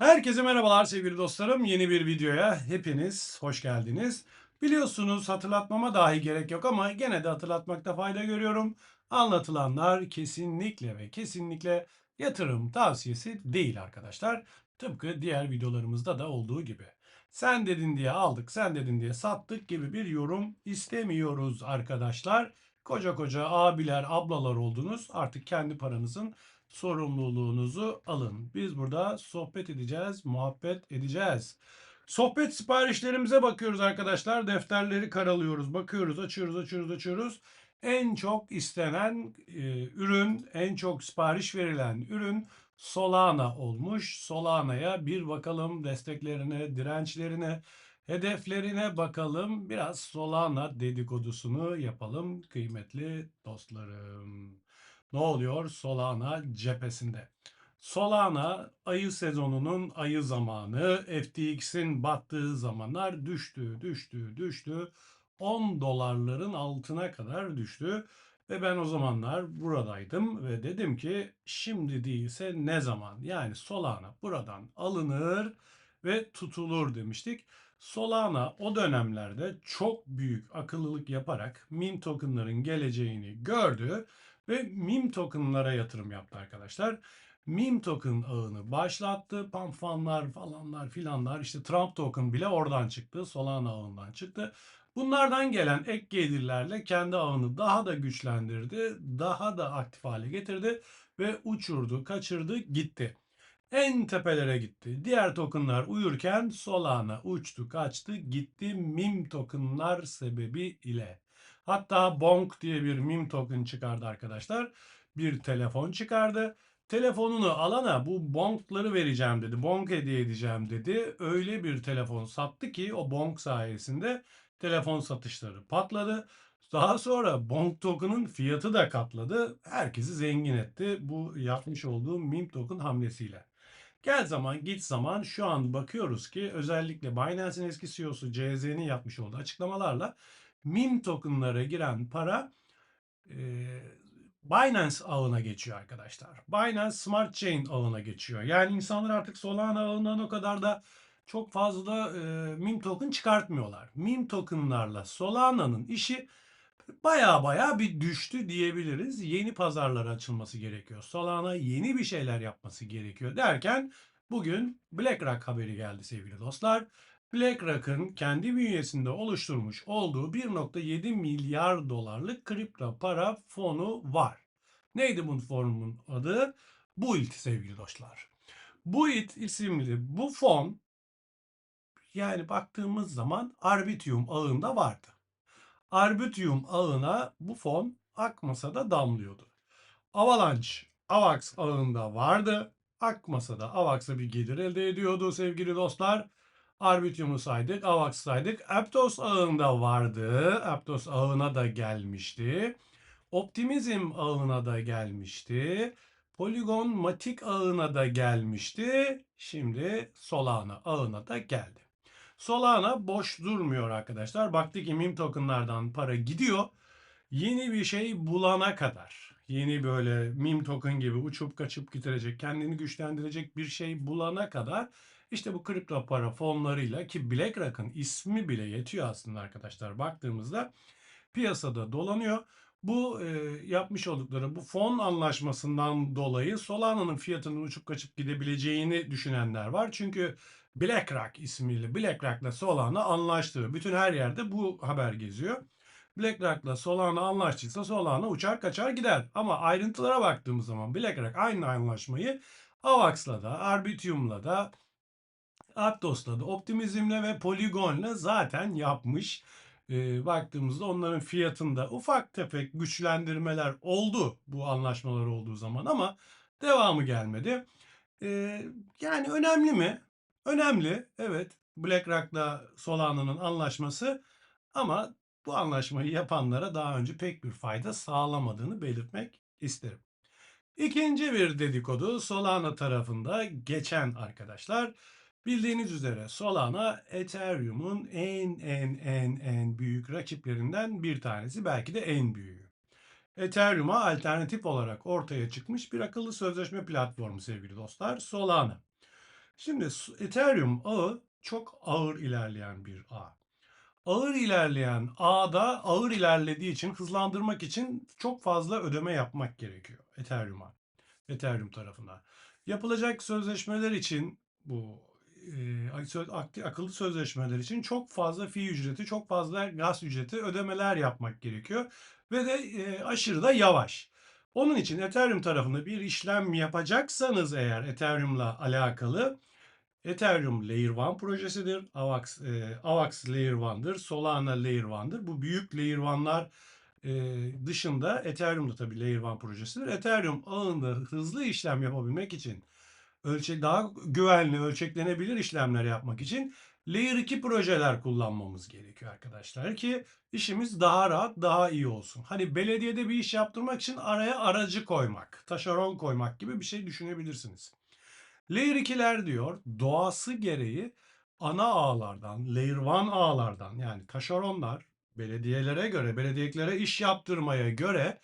Herkese merhabalar sevgili dostlarım. Yeni bir videoya hepiniz hoş geldiniz. Biliyorsunuz hatırlatmama dahi gerek yok ama gene de hatırlatmakta fayda görüyorum. Anlatılanlar kesinlikle ve kesinlikle yatırım tavsiyesi değil arkadaşlar. Tıpkı diğer videolarımızda da olduğu gibi. Sen dedin diye aldık, sen dedin diye sattık gibi bir yorum istemiyoruz arkadaşlar. Koca koca abiler, ablalar oldunuz. Artık kendi paranızın sorumluluğunuzu alın. Biz burada sohbet edeceğiz, muhabbet edeceğiz. Sohbet siparişlerimize bakıyoruz arkadaşlar. Defterleri karalıyoruz, bakıyoruz, açıyoruz, açıyoruz, açıyoruz. En çok istenen e, ürün, en çok sipariş verilen ürün Solana olmuş. Solana'ya bir bakalım desteklerine, dirençlerine, hedeflerine bakalım. Biraz Solana dedikodusunu yapalım kıymetli dostlarım. Ne oluyor Solana cephesinde? Solana ayı sezonunun ayı zamanı, FTX'in battığı zamanlar düştü, düştü, düştü. 10 dolarların altına kadar düştü. Ve ben o zamanlar buradaydım ve dedim ki şimdi değilse ne zaman? Yani Solana buradan alınır ve tutulur demiştik. Solana o dönemlerde çok büyük akıllılık yaparak meme tokenların geleceğini gördü ve meme tokenlara yatırım yaptı arkadaşlar. Meme token ağını başlattı. Pamfanlar falanlar filanlar işte Trump token bile oradan çıktı. Solana ağından çıktı. Bunlardan gelen ek gelirlerle kendi ağını daha da güçlendirdi. Daha da aktif hale getirdi ve uçurdu, kaçırdı, gitti. En tepelere gitti. Diğer tokenlar uyurken Solana uçtu, kaçtı, gitti meme tokenlar sebebi ile. Hatta Bonk diye bir meme token çıkardı arkadaşlar. Bir telefon çıkardı. Telefonunu alana bu bonkları vereceğim dedi. Bonk hediye edeceğim dedi. Öyle bir telefon sattı ki o bonk sayesinde telefon satışları patladı. Daha sonra bonk token'ın fiyatı da katladı. Herkesi zengin etti bu yapmış olduğu meme token hamlesiyle. Gel zaman git zaman şu an bakıyoruz ki özellikle Binance'in eski CEO'su CZ'nin yapmış olduğu açıklamalarla meme tokenlara giren para e, Binance ağına geçiyor arkadaşlar. Binance Smart Chain ağına geçiyor. Yani insanlar artık Solana ağından o kadar da çok fazla e, meme token çıkartmıyorlar. Meme tokenlarla Solana'nın işi baya baya bir düştü diyebiliriz. Yeni pazarlar açılması gerekiyor. Solana yeni bir şeyler yapması gerekiyor derken bugün BlackRock haberi geldi sevgili dostlar. BlackRock'ın kendi bünyesinde oluşturmuş olduğu 1.7 milyar dolarlık kripto para fonu var. Neydi bu fonun adı? Build sevgili dostlar. Build isimli bu fon yani baktığımız zaman Arbitrum ağında vardı. Arbitrum ağına bu fon akmasa da damlıyordu. Avalanche AVAX ağında vardı. Akmasa da AVAX'a bir gelir elde ediyordu sevgili dostlar. Arbitrum'u saydık, AVAX saydık. Aptos ağında vardı. Aptos ağına da gelmişti. Optimizm ağına da gelmişti. Polygon Matic ağına da gelmişti. Şimdi Solana ağına da geldi. Solana boş durmuyor arkadaşlar. Baktı ki meme tokenlardan para gidiyor. Yeni bir şey bulana kadar, yeni böyle meme token gibi uçup kaçıp getirecek, kendini güçlendirecek bir şey bulana kadar işte bu kripto para fonlarıyla ki BlackRock'ın ismi bile yetiyor aslında arkadaşlar baktığımızda piyasada dolanıyor. Bu e, yapmış oldukları bu fon anlaşmasından dolayı Solana'nın fiyatının uçup kaçıp gidebileceğini düşünenler var. Çünkü BlackRock ismiyle BlackRock'la Solana anlaştı. Bütün her yerde bu haber geziyor. BlackRock'la Solana anlaştıysa Solana uçar kaçar gider. Ama ayrıntılara baktığımız zaman BlackRock aynı anlaşmayı Avax'la da, Arbitrium'la da, Aptos'la da, Optimizm'le ve Polygon'la zaten yapmış. E, baktığımızda onların fiyatında ufak tefek güçlendirmeler oldu bu anlaşmalar olduğu zaman ama devamı gelmedi. E, yani önemli mi? Önemli. Evet. BlackRock'la Solana'nın anlaşması ama bu anlaşmayı yapanlara daha önce pek bir fayda sağlamadığını belirtmek isterim. İkinci bir dedikodu Solana tarafında geçen arkadaşlar. Bildiğiniz üzere Solana Ethereum'un en en en en büyük rakiplerinden bir tanesi belki de en büyüğü. Ethereum'a alternatif olarak ortaya çıkmış bir akıllı sözleşme platformu sevgili dostlar Solana. Şimdi Ethereum ağı çok ağır ilerleyen bir ağ. Ağır ilerleyen ağda ağır ilerlediği için hızlandırmak için çok fazla ödeme yapmak gerekiyor Ethereum'a. Ethereum tarafına. Yapılacak sözleşmeler için bu e, akıllı sözleşmeler için çok fazla fi ücreti, çok fazla gaz ücreti ödemeler yapmak gerekiyor ve de e, aşırı da yavaş. Onun için Ethereum tarafında bir işlem yapacaksanız eğer Ethereum'la alakalı Ethereum Layer 1 projesidir. AVAX, e, AVAX Layer 1'dır. Solana Layer 1'dır. Bu büyük Layer 1'lar e, dışında Ethereum da tabii Layer 1 projesidir. Ethereum ağında hızlı işlem yapabilmek için ölçek daha güvenli, ölçeklenebilir işlemler yapmak için Layer 2 projeler kullanmamız gerekiyor arkadaşlar ki işimiz daha rahat, daha iyi olsun. Hani belediyede bir iş yaptırmak için araya aracı koymak, taşeron koymak gibi bir şey düşünebilirsiniz. Layer 2'ler diyor doğası gereği ana ağlardan, Layer 1 ağlardan yani taşeronlar belediyelere göre, belediyelere iş yaptırmaya göre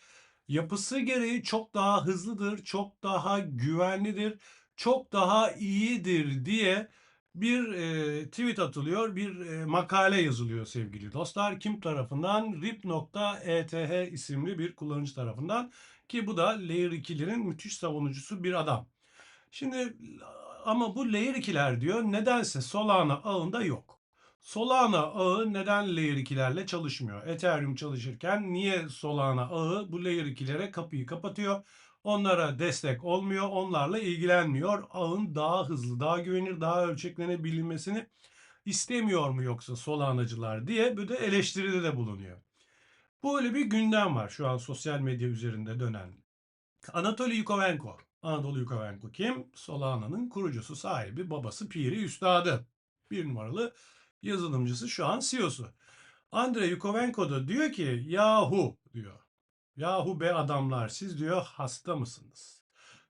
yapısı gereği çok daha hızlıdır, çok daha güvenlidir, çok daha iyidir diye bir e, tweet atılıyor, bir e, makale yazılıyor sevgili dostlar. Kim tarafından? rip.eth isimli bir kullanıcı tarafından ki bu da Layer 2'lerin müthiş savunucusu bir adam. Şimdi ama bu layer 2'ler diyor nedense Solana ağında yok. Solana ağı neden layer 2'lerle çalışmıyor? Ethereum çalışırken niye Solana ağı bu layer 2'lere kapıyı kapatıyor? Onlara destek olmuyor, onlarla ilgilenmiyor. Ağın daha hızlı, daha güvenilir, daha ölçeklenebilmesini istemiyor mu yoksa Solanacılar diye böyle eleştiride de bulunuyor. Böyle bir gündem var şu an sosyal medya üzerinde dönen. Anatoly Yukovenko. Anadolu Yukovenko kim? Solana'nın kurucusu, sahibi, babası, piri, üstadı. Bir numaralı yazılımcısı şu an CEO'su. Andrei Yukovenko da diyor ki yahu diyor. Yahu be adamlar siz diyor hasta mısınız?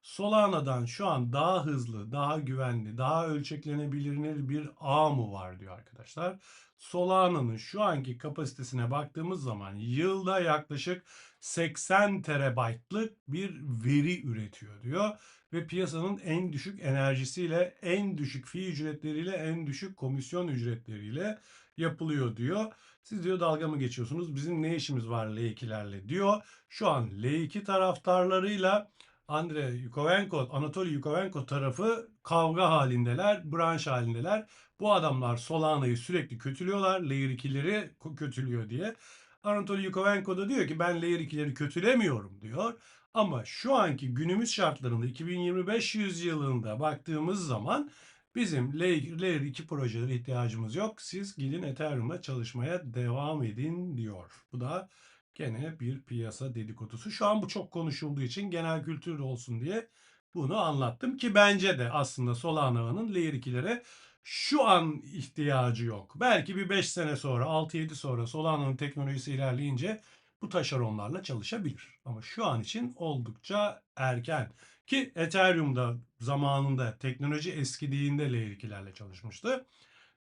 Solana'dan şu an daha hızlı, daha güvenli, daha ölçeklenebilir bir ağ mı var diyor arkadaşlar. Solana'nın şu anki kapasitesine baktığımız zaman yılda yaklaşık 80 terabaytlık bir veri üretiyor diyor ve piyasanın en düşük enerjisiyle, en düşük fi ücretleriyle, en düşük komisyon ücretleriyle yapılıyor diyor. Siz diyor dalga mı geçiyorsunuz? Bizim ne işimiz var L2'lerle diyor. Şu an L2 taraftarlarıyla Andrei Yukovenko, Anatoly Yukovenko tarafı kavga halindeler, branş halindeler. Bu adamlar Solana'yı sürekli kötülüyorlar. Layer 2'leri kötülüyor diye. Anatoly Yukovenko da diyor ki ben Layer 2'leri kötülemiyorum diyor. Ama şu anki günümüz şartlarında 2025 yüzyılında baktığımız zaman bizim Layer 2 projelere ihtiyacımız yok. Siz gidin Ethereum'la çalışmaya devam edin diyor. Bu da gene bir piyasa dedikodusu. Şu an bu çok konuşulduğu için genel kültür olsun diye bunu anlattım ki bence de aslında Solana'nın Layer 2'lere şu an ihtiyacı yok. Belki bir 5 sene sonra, 6-7 sonra Solana'nın teknolojisi ilerleyince bu taşeronlarla çalışabilir. Ama şu an için oldukça erken. Ki Ethereum'da zamanında teknoloji eskidiğinde Layer 2'lerle çalışmıştı.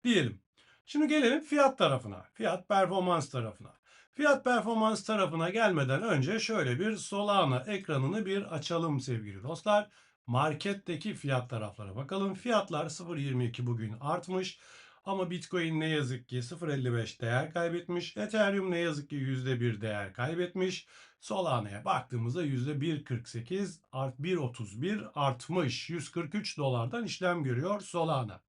Diyelim. Şimdi gelelim fiyat tarafına. Fiyat performans tarafına. Fiyat performans tarafına gelmeden önce şöyle bir Solana ekranını bir açalım sevgili dostlar. Marketteki fiyat taraflara bakalım. Fiyatlar 0.22 bugün artmış. Ama Bitcoin ne yazık ki 0.55 değer kaybetmiş. Ethereum ne yazık ki %1 değer kaybetmiş. Solana'ya baktığımızda %1.48 art 1.31 artmış. 143 dolardan işlem görüyor Solana.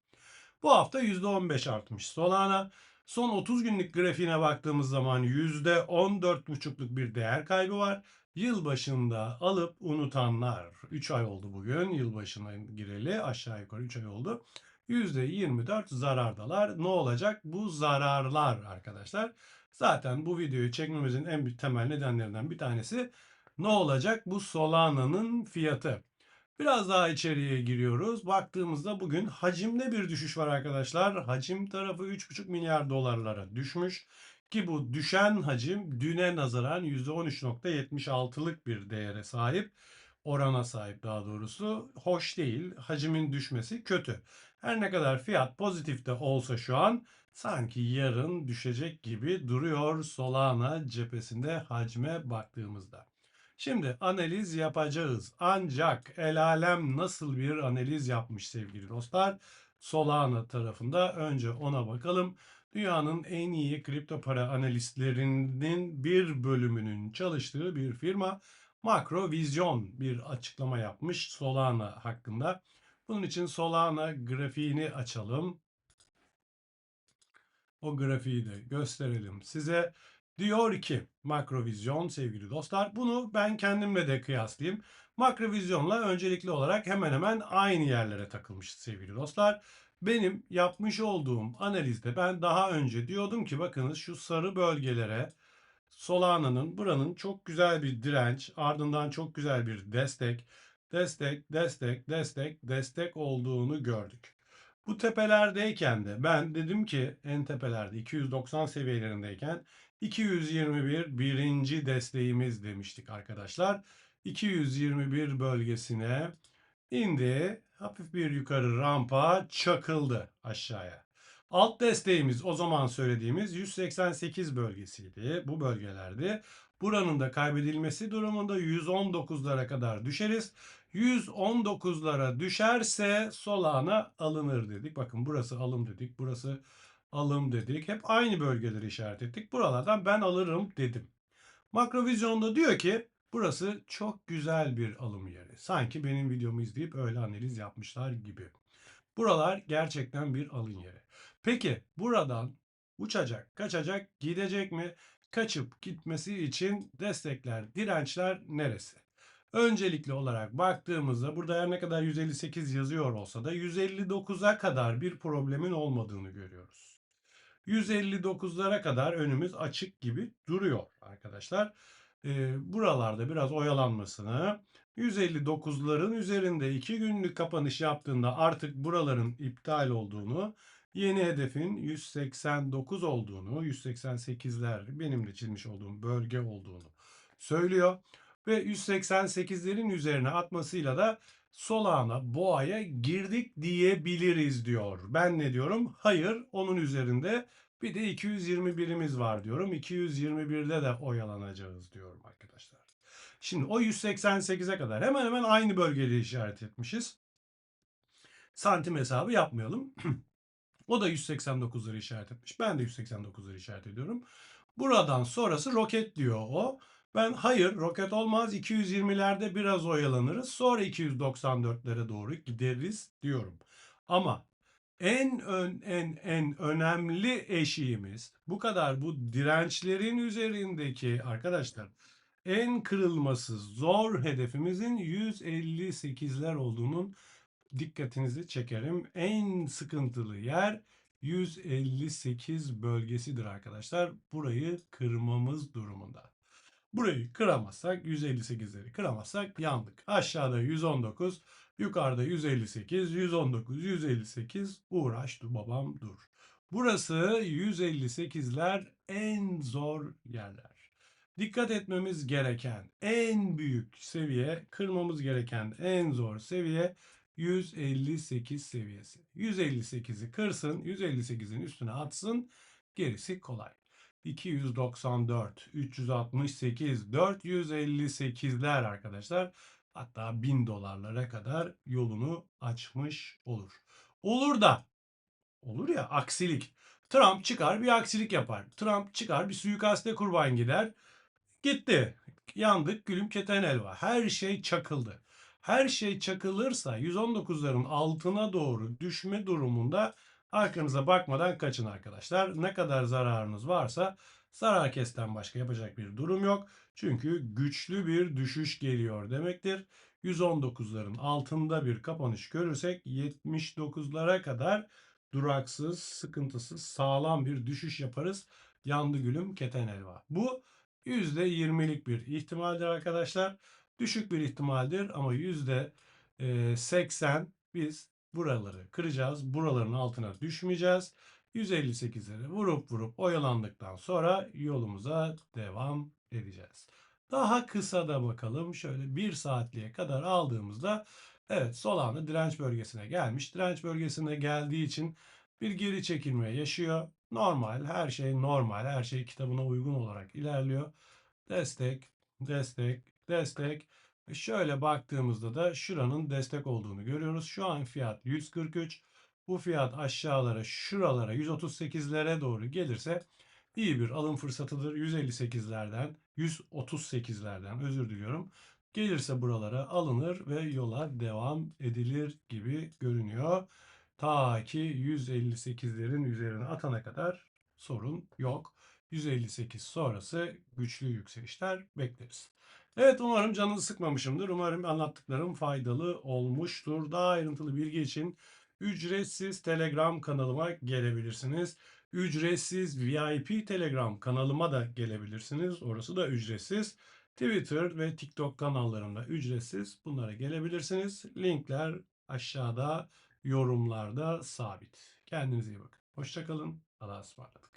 Bu hafta %15 artmış Solana. Son 30 günlük grafiğine baktığımız zaman %14,5'luk bir değer kaybı var. Yılbaşında alıp unutanlar 3 ay oldu bugün yılbaşına gireli aşağı yukarı 3 ay oldu. %24 zarardalar. Ne olacak? Bu zararlar arkadaşlar. Zaten bu videoyu çekmemizin en temel nedenlerinden bir tanesi ne olacak? Bu Solana'nın fiyatı. Biraz daha içeriye giriyoruz. Baktığımızda bugün hacimde bir düşüş var arkadaşlar. Hacim tarafı 3,5 milyar dolarlara düşmüş. Ki bu düşen hacim düne nazaran %13.76'lık bir değere sahip. Orana sahip daha doğrusu. Hoş değil. Hacimin düşmesi kötü. Her ne kadar fiyat pozitif de olsa şu an sanki yarın düşecek gibi duruyor Solana cephesinde hacme baktığımızda. Şimdi analiz yapacağız. Ancak el alem nasıl bir analiz yapmış sevgili dostlar? Solana tarafında önce ona bakalım. Dünyanın en iyi kripto para analistlerinin bir bölümünün çalıştığı bir firma Makrovizyon bir açıklama yapmış Solana hakkında. Bunun için Solana grafiğini açalım. O grafiği de gösterelim size. Diyor ki Makrovizyon sevgili dostlar bunu ben kendimle de kıyaslayayım. Makrovizyonla öncelikli olarak hemen hemen aynı yerlere takılmış sevgili dostlar. Benim yapmış olduğum analizde ben daha önce diyordum ki bakınız şu sarı bölgelere Solana'nın buranın çok güzel bir direnç ardından çok güzel bir destek destek destek destek destek olduğunu gördük. Bu tepelerdeyken de ben dedim ki en tepelerde 290 seviyelerindeyken 221 birinci desteğimiz demiştik arkadaşlar. 221 bölgesine indi. Hafif bir yukarı rampa çakıldı aşağıya. Alt desteğimiz o zaman söylediğimiz 188 bölgesiydi. Bu bölgelerdi. Buranın da kaybedilmesi durumunda 119'lara kadar düşeriz. 119'lara düşerse Solana alınır dedik. Bakın burası alım dedik. Burası alım dedik. Hep aynı bölgeleri işaret ettik. Buralardan ben alırım dedim. Makrovizyonda diyor ki burası çok güzel bir alım yeri. Sanki benim videomu izleyip öyle analiz yapmışlar gibi. Buralar gerçekten bir alın yeri. Peki buradan uçacak, kaçacak, gidecek mi? Kaçıp gitmesi için destekler, dirençler neresi? Öncelikli olarak baktığımızda burada her ne kadar 158 yazıyor olsa da 159'a kadar bir problemin olmadığını görüyoruz. 159'lara kadar önümüz açık gibi duruyor arkadaşlar. Ee, buralarda biraz oyalanmasını 159'ların üzerinde 2 günlük kapanış yaptığında artık buraların iptal olduğunu yeni hedefin 189 olduğunu 188'ler benim de çizmiş olduğum bölge olduğunu söylüyor ve 188'lerin üzerine atmasıyla da Solana boğaya girdik diyebiliriz diyor. Ben ne diyorum? Hayır onun üzerinde bir de 221'imiz var diyorum. 221'de de oyalanacağız diyorum arkadaşlar. Şimdi o 188'e kadar hemen hemen aynı bölgeleri işaret etmişiz. Santim hesabı yapmayalım. o da 189'ları işaret etmiş. Ben de 189'ları işaret ediyorum. Buradan sonrası roket diyor o. Ben hayır roket olmaz 220'lerde biraz oyalanırız sonra 294'lere doğru gideriz diyorum. Ama en ön, en en önemli eşiğimiz bu kadar bu dirençlerin üzerindeki arkadaşlar en kırılması zor hedefimizin 158'ler olduğunun dikkatinizi çekerim. En sıkıntılı yer 158 bölgesidir arkadaşlar. Burayı kırmamız durumunda. Burayı kıramazsak 158'leri kıramazsak yandık. Aşağıda 119, yukarıda 158, 119, 158 uğraştı babam dur. Burası 158'ler en zor yerler. Dikkat etmemiz gereken en büyük seviye, kırmamız gereken en zor seviye 158 seviyesi. 158'i kırsın, 158'in üstüne atsın, gerisi kolay. 294, 368, 458'ler arkadaşlar. Hatta 1000 dolarlara kadar yolunu açmış olur. Olur da olur ya aksilik. Trump çıkar bir aksilik yapar. Trump çıkar bir suikaste kurban gider. Gitti. Yandık gülüm keten elva. Her şey çakıldı. Her şey çakılırsa 119'ların altına doğru düşme durumunda arkanıza bakmadan kaçın arkadaşlar. Ne kadar zararınız varsa zarar kesten başka yapacak bir durum yok. Çünkü güçlü bir düşüş geliyor demektir. 119'ların altında bir kapanış görürsek 79'lara kadar duraksız, sıkıntısız, sağlam bir düşüş yaparız. Yandı gülüm keten elva. Bu %20'lik bir ihtimaldir arkadaşlar. Düşük bir ihtimaldir ama %80 biz buraları kıracağız. Buraların altına düşmeyeceğiz. 158'leri vurup vurup oyalandıktan sonra yolumuza devam edeceğiz. Daha kısa da bakalım. Şöyle 1 saatliğe kadar aldığımızda evet Solana direnç bölgesine gelmiş. Direnç bölgesine geldiği için bir geri çekilme yaşıyor. Normal, her şey normal, her şey kitabına uygun olarak ilerliyor. Destek, destek, destek. E, Şöyle baktığımızda da şuranın destek olduğunu görüyoruz. Şu an fiyat 143. Bu fiyat aşağılara şuralara 138'lere doğru gelirse iyi bir alım fırsatıdır. 158'lerden 138'lerden özür diliyorum. Gelirse buralara alınır ve yola devam edilir gibi görünüyor. Ta ki 158'lerin üzerine atana kadar sorun yok. 158 sonrası güçlü yükselişler bekleriz. Evet umarım canınızı sıkmamışımdır. Umarım anlattıklarım faydalı olmuştur. Daha ayrıntılı bilgi için ücretsiz Telegram kanalıma gelebilirsiniz. Ücretsiz VIP Telegram kanalıma da gelebilirsiniz. Orası da ücretsiz. Twitter ve TikTok kanallarımda ücretsiz. Bunlara gelebilirsiniz. Linkler aşağıda yorumlarda sabit. Kendinize iyi bakın. Hoşçakalın. Allah'a ısmarladık.